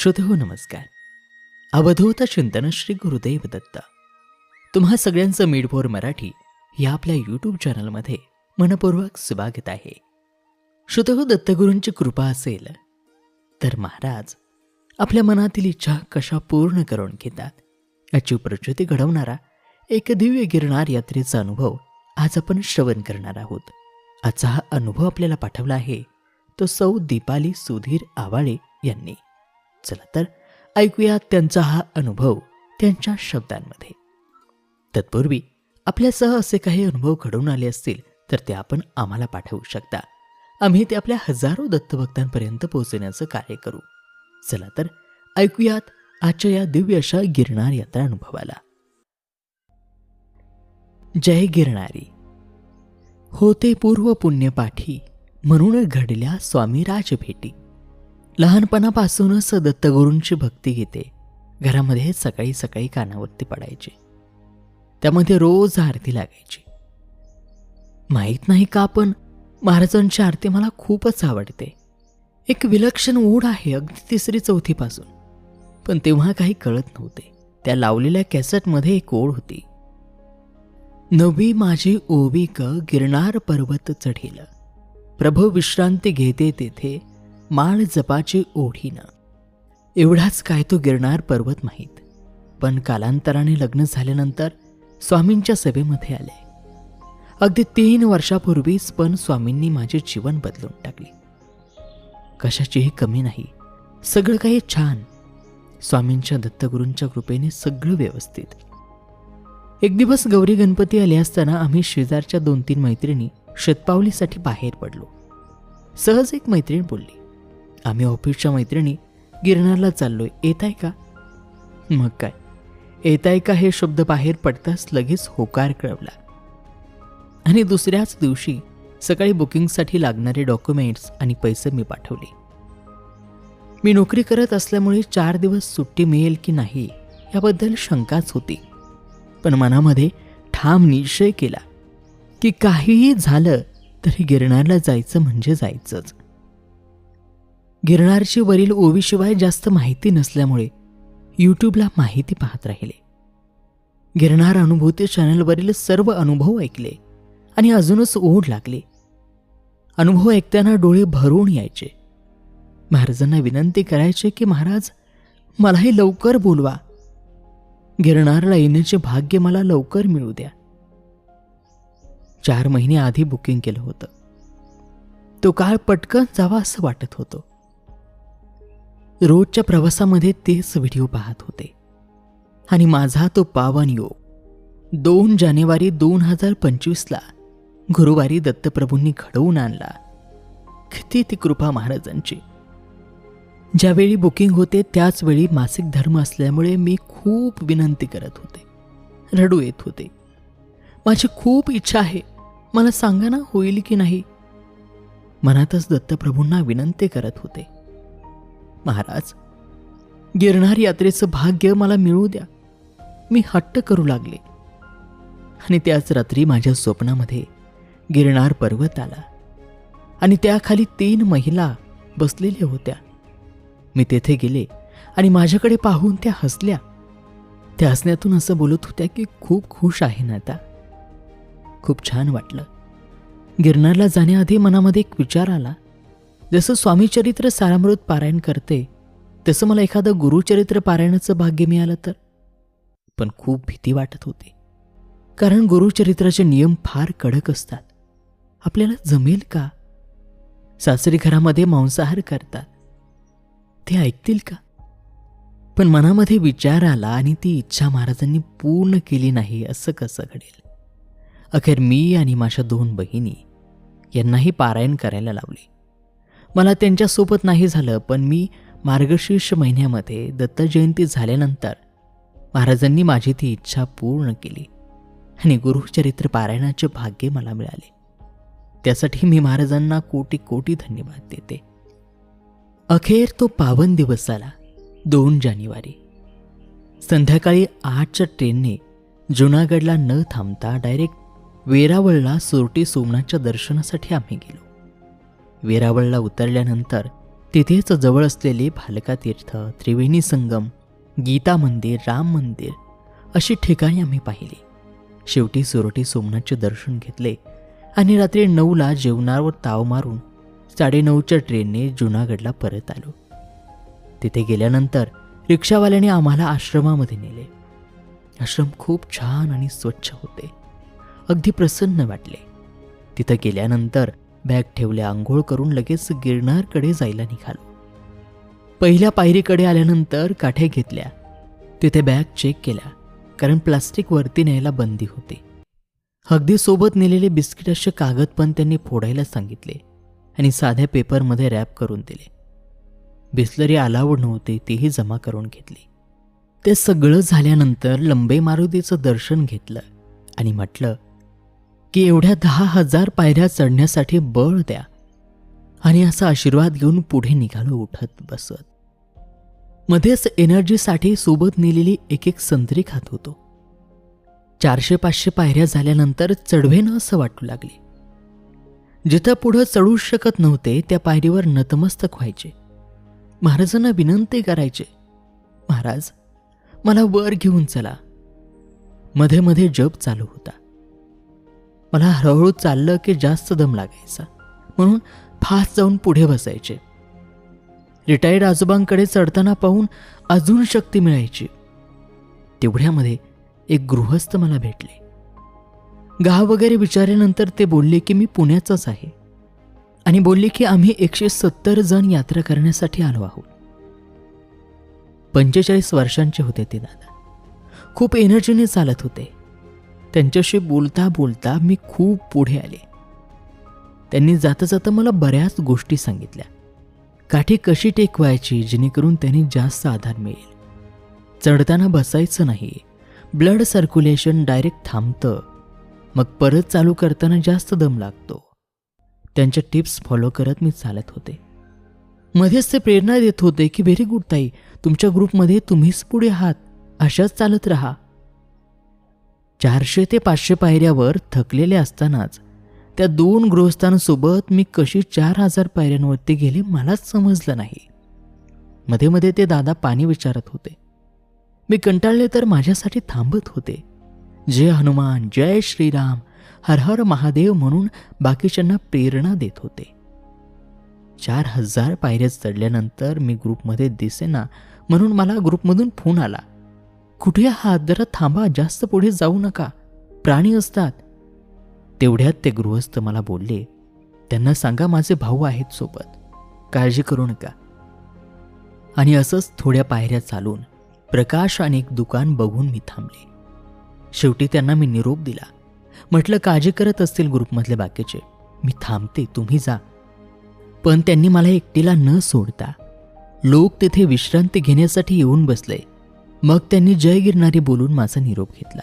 श्रोते हो नमस्कार. अवधूत चिंतन श्री गुरुदेव दत्त. तुम्हा सगळ्यांचं मीडफोर मराठी या आपल्या यूट्यूब चॅनलमध्ये मनपूर्वक स्वागत आहे. श्रोते हो दत्तगुरूंची कृपा असेल तर महाराज आपल्या मनातील इच्छा कशा पूर्ण करून घेतात याची प्रचिती घडवणारा एक दिव्य गिरणार यात्रेचा अनुभव आज आपण श्रवण करणार आहोत. आजचा हा अनुभव आपल्याला पाठवला आहे तो सौ दीपाली सुधीर आवाळे यांनी. चला तर ऐकूया त्यांचा हा अनुभव त्यांच्या शब्दांमध्ये. तत्पूर्वी आपल्यासह असे काही अनुभव घडवून आले असतील तर ते आपण आम्हाला पाठवू शकता. आम्ही ते आपल्या हजारो दत्तभक्तांपर्यंत पोहोचण्याचं कार्य करू. चला तर ऐकूयात आजच्या या दिव्य अशा गिरणार यात्रा अनुभवाला. जय गिरणारी होते पूर्व पुण्यपाठी म्हणून घडल्या स्वामी राजभेटी. लहानपणापासूनच दत्तगुरूंची भक्ती गीते घरामध्ये सकाळी सकाळी कानावरती पडायची. त्यामध्ये रोज आरती लागायची. माहीत नाही का पण महाराजांची आरती मला खूपच आवडते. एक विलक्षण ओढ आहे अगदी तिसरी चौथीपासून. पण तेव्हा काही कळत नव्हते. त्या लावलेल्या कॅसेटमध्ये एक ओढ होती. नवी माझी ओवी क गिरणार पर्वत चढील. प्रभू विश्रांती घेते तेथे माळ जपाचे ओढीनं. एवढाच काय तो गिरणार पर्वत माहीत. पण कालांतराने लग्न झाल्यानंतर स्वामींच्या सभेमध्ये आले. अगदी तीन वर्षापूर्वीच पण स्वामींनी माझे जीवन बदलून टाकले. कशाचीही कमी नाही. सगळं काही छान. स्वामींच्या दत्तगुरूंच्या कृपेने सगळं व्यवस्थित. एक दिवस गौरी गणपती आले असताना आम्ही शेजारच्या दोन तीन मैत्रिणी शतपावलीसाठी बाहेर पडलो. सहज एक मैत्रीण बोलली आम्ही ऑफिसच्या मैत्रिणी गिरणारला चाललोय. येत आहे का? मग काय? येत आहे का हे शब्द बाहेर पडताच लगेच होकार कळवला. आणि दुसऱ्याच दिवशी सकाळी बुकिंगसाठी लागणारे डॉक्युमेंट्स आणि पैसे मी पाठवले. मी नोकरी करत असल्यामुळे चार दिवस सुट्टी मिळेल की नाही याबद्दल शंकाच होती. पण मनामध्ये ठाम निश्चय केला की काहीही झालं तरी गिरणारला जायचं म्हणजे जायचंच. गिरणारची वरील ओवीशिवाय जास्त माहिती नसल्यामुळे यूट्यूबला माहिती पाहत राहिले. गिरणार अनुभूती चॅनलवरील सर्व अनुभव ऐकले आणि अजूनच ओढ लागली. अनुभव ऐकताना डोळे भरून यायचे. महाराजांना विनंती करायचे की महाराज मलाही लवकर बोलवा. गिरणारला येण्याचे भाग्य मला लवकर मिळू द्या. चार महिने आधी बुकिंग केलं होतं. तो काळ पटकन जावा असं वाटत होतं. रोजच्या प्रवासामध्ये तेच व्हिडिओ पाहत होते. आणि माझा तो पावन योग दोन जानेवारी दोन हजार पंचवीसला गुरुवारी दत्तप्रभूंनी घडवून आणला. किती ती कृपा महाराजांची. ज्यावेळी बुकिंग होते त्याचवेळी मासिक धर्म असल्यामुळे मी खूप विनंती करत होते. रडू येत होते. माझी खूप इच्छा आहे. मला सांगा ना होईल की नाही? मनातच दत्तप्रभूंना विनंती करत होते. महाराज. गिरणार यात्रेचं भाग्य मला मिळू द्या. मी हट्ट करू लागले. आणि त्याच रात्री माझ्या स्वप्नामध्ये गिरणार पर्वत आला. आणि त्याखाली तीन महिला बसलेल्या होत्या. मी तेथे गेले आणि माझ्याकडे पाहून त्या हसल्या. त्या हसण्यातून असं बोलत होत्या की खूप खुश आहे ना आता. खूप छान वाटलं. गिरणारला जाण्याआधी मनामध्ये एक विचार आला. जसं स्वामीचरित्र सारामृत पारायण करते तसं मला एखादं गुरुचरित्र पारायणाचं भाग्य मिळालं तर. पण खूप भीती वाटत होती. कारण गुरुचरित्राचे नियम फार कडक असतात. आपल्याला जमेल का? सासरी घरामध्ये मांसाहार करतात. ते ऐकतील का? पण मनामध्ये विचार आला आणि ती इच्छा महाराजांनी पूर्ण केली नाही असं कसं घडेल? अखेर मी आणि माझ्या दोन बहिणी यांनाही पारायण करायला लावले. मला त्यांच्यासोबत नाही झालं पण मी मार्गशीर्ष महिन्यामध्ये दत्त जयंती झाल्यानंतर महाराजांनी माझी ती इच्छा पूर्ण केली आणि गुरुचरित्र पारायणाचे भाग्य मला मिळाले. त्यासाठी मी महाराजांना कोटी कोटी धन्यवाद देते. अखेर तो पावन दिवस आला दोन जानेवारी. संध्याकाळी आठच्या ट्रेनने जुनागडला न थांबता डायरेक्ट वेरावळला सोरटी सोमनाथच्या दर्शनासाठी आम्ही गेलो. वेरावळला उतरल्यानंतर तिथेच जवळ असलेले भालका तीर्थ त्रिवेणी संगम गीता मंदिर राम मंदिर अशी ठिकाणी आम्ही पाहिली. शेवटी सुरटी सोमनाथचे दर्शन घेतले आणि रात्री नऊला जेवणावर ताव मारून साडेनऊच्या ट्रेनने जुनागडला परत आलो. तिथे गेल्यानंतर रिक्षावाल्याने आम्हाला आश्रमामध्ये नेले. आश्रम खूप छान आणि स्वच्छ होते. अगदी प्रसन्न वाटले. तिथं गेल्यानंतर बॅग ठेवल्या आंघोळ करून लगेच गिरनारकडे जायला निघालो. पहिल्या पायरीकडे आल्यानंतर काठे घेतल्या. तिथे बॅग चेक केल्या कारण प्लास्टिक वरती न्यायला बंदी होती. अगदी सोबत नेलेले बिस्किट असे कागद पण त्यांनी फोडायला सांगितले आणि साध्या पेपरमध्ये रॅप करून दिले. बिस्लरी अलाउड नव्हती तीही जमा करून घेतली. ते सगळं झाल्यानंतर लंबे मारुतीचं दर्शन घेतलं आणि म्हटलं की एवढ्या दहा हजार पायऱ्या चढण्यासाठी बळ द्या. आणि असा आशीर्वाद घेऊन पुढे निघालो उठत बसत. मध्येच एनर्जीसाठी सोबत नेलेली एक एक संत्री खात होतो. चारशे पाचशे पायऱ्या झाल्यानंतर चढवेनं असं वाटू लागले. जिथं पुढं चढू शकत नव्हते त्या पायरीवर नतमस्तक व्हायचे. महाराजांना विनंती करायचे महाराज मला वर घेऊन चला. मध्ये मध्ये जप चालू होता. मला हळूहळू चाललं की जास्त दम लागायचा. म्हणून फास्ट जाऊन पुढे बसायचे. रिटायर्ड आजोबांकडे चढताना पाहून अजून शक्ती मिळायची. तेवढ्यामध्ये एक गृहस्थ मला भेटले. गाव वगैरे विचारल्यानंतर ते बोलले की मी पुण्याचाच आहे. आणि बोलले की आम्ही एकशे सत्तर जण यात्रा करण्यासाठी आलो आहोत. पंचेचाळीस वर्षांचे होते ते दादा. खूप एनर्जीने चालत होते. त्यांच्याशी बोलता बोलता मी खूप पुढे आले. त्यांनी जाता जाता मला बऱ्याच गोष्टी सांगितल्या. काठी कशी टेकवायची जेणेकरून त्यांनी जास्त आधार मिळेल? चढताना बसायचं नाही. ब्लड सर्क्युलेशन डायरेक्ट थांबतं. मग परत चालू करताना जास्त दम लागतो. त्यांच्या टिप्स फॉलो करत मी चालत होते. मध्येच ते प्रेरणा देत होते की व्हेरी गुड ताई तुमच्या ग्रुपमध्ये तुम्हीच पुढे आहात. अशाच चालत राहा. चारशे ते पाचशे पायऱ्यावर थकलेले असतानाच त्या दोन गृहस्थांसोबत मी कशी चार हजार पायऱ्यांवरती गेले मलाच समजलं नाही. मध्ये मध्ये ते दादा पाणी विचारत होते. मी कंटाळले तर माझ्यासाठी थांबत होते. जय हनुमान जय श्रीराम हर हर महादेव म्हणून बाकीच्यांना प्रेरणा देत होते. चार हजार पायऱ्या चढल्यानंतर मी ग्रुपमध्ये दिसेना म्हणून मला ग्रुपमधून फोन आला. कुठे हात जरा थांबा जास्त पुढे जाऊ नका. प्राणी असतात. तेवढ्यात ते गृहस्थ मला बोलले त्यांना सांगा माझे भाऊ आहेत सोबत. काळजी करू नका. आणि असंच थोड्या पायऱ्या चालून प्रकाश आणि एक दुकान बघून मी थांबले. शेवटी त्यांना मी निरोप दिला. म्हटलं काळजी करत असतील ग्रुपमधले बाकीचे. मी थांबते तुम्ही जा. पण त्यांनी मला एकटीला न सोडता लोक तिथे विश्रांती घेण्यासाठी येऊन बसले. मग त्यांनी जय गिरणारी बोलून माझा निरोप घेतला.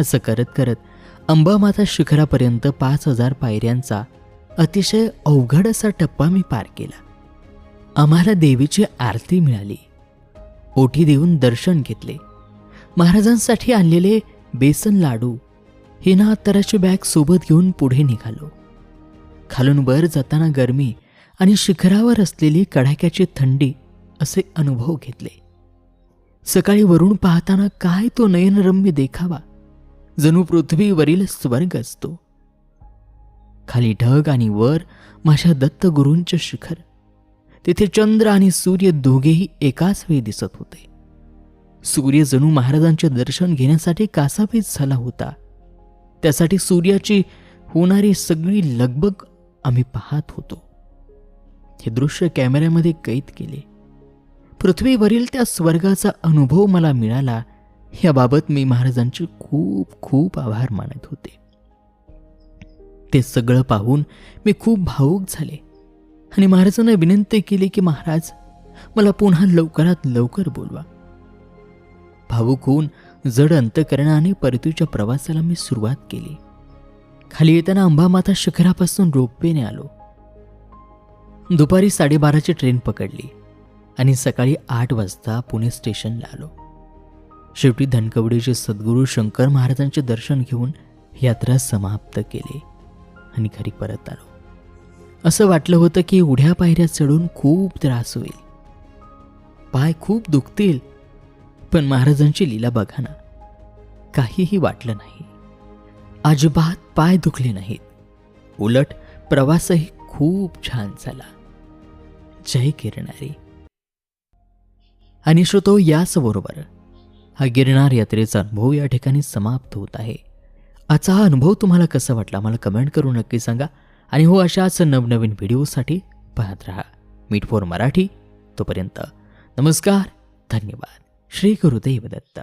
असं करत करत अंबामाता शिखरापर्यंत पाच हजार पायऱ्यांचा अतिशय अवघड असा टप्पा मी पार केला. आम्हाला देवीची आरती मिळाली. ओटी देऊन दर्शन घेतले. महाराजांसाठी आणलेले बेसन लाडू हे ना अत्तराची बॅग सोबत घेऊन पुढे निघालो. खालून वर जाताना गरमी आणि शिखरावर असलेली कडाक्याची थंडी असे अनुभव घेतले. सकाळी वरून पाहताना काय तो नयनरम्य देखावा? जणू पृथ्वीवरील स्वर्ग असतो. खाली ढग आणि वर माझ्या दत्तगुरूंचे शिखर. तिथे चंद्र आणि सूर्य दोघेही एकाच वेळी दिसत होते. सूर्य जणू महाराजांचे दर्शन घेण्यासाठी कासावीस झाला होता. त्यासाठी सूर्याची होणारी सगळी लगबग आम्ही पाहत होतो. हे दृश्य कॅमेऱ्यामध्ये कैद केले. पृथ्वीवरील त्या स्वर्गाचा अनुभव मला मिळाला याबाबत मी महाराजांचे खूप खूप आभार मानत होते. ते सगळं पाहून मी खूप भावूक झाले आणि महाराजांना विनंती केली की महाराज मला पुन्हा लवकरात लवकर बोलवा. भावूक होऊन जड अंतकरणाने परतीच्या प्रवासाला मी सुरुवात केली. खाली येताना अंबामाता शिखरापासून रोपवेने आलो. दुपारी साडेबाराची ट्रेन पकडली. आणि सकाळी आठ वाजता पुणे स्टेशनला आलो. शेवटी धनकवडीचे सद्गुरू शंकर महाराजांचे दर्शन घेऊन यात्रा समाप्त केली आणि घरी परत आलो. असं वाटलं होतं की उड्या पायऱ्या चढून खूप त्रास होईल. पाय खूप दुखतील पण महाराजांची लीला बघा ना. काहीही वाटलं नाही. अजिबात पाय दुखले नाहीत. उलट प्रवासही खूप छान झाला. जय किरणारी. आणि श्रोतो याचबरोबर हा गिरणार यात्रेचा अनुभव या ठिकाणी समाप्त होत आहे. आजचा हा अनुभव तुम्हाला कसा वाटला मला कमेंट करून नक्की सांगा आणि हो अशाच नवनवीन व्हिडिओसाठी पाहत राहा. मीट फॉर मराठी तोपर्यंत नमस्कार धन्यवाद. श्री गुरुदेव दत्त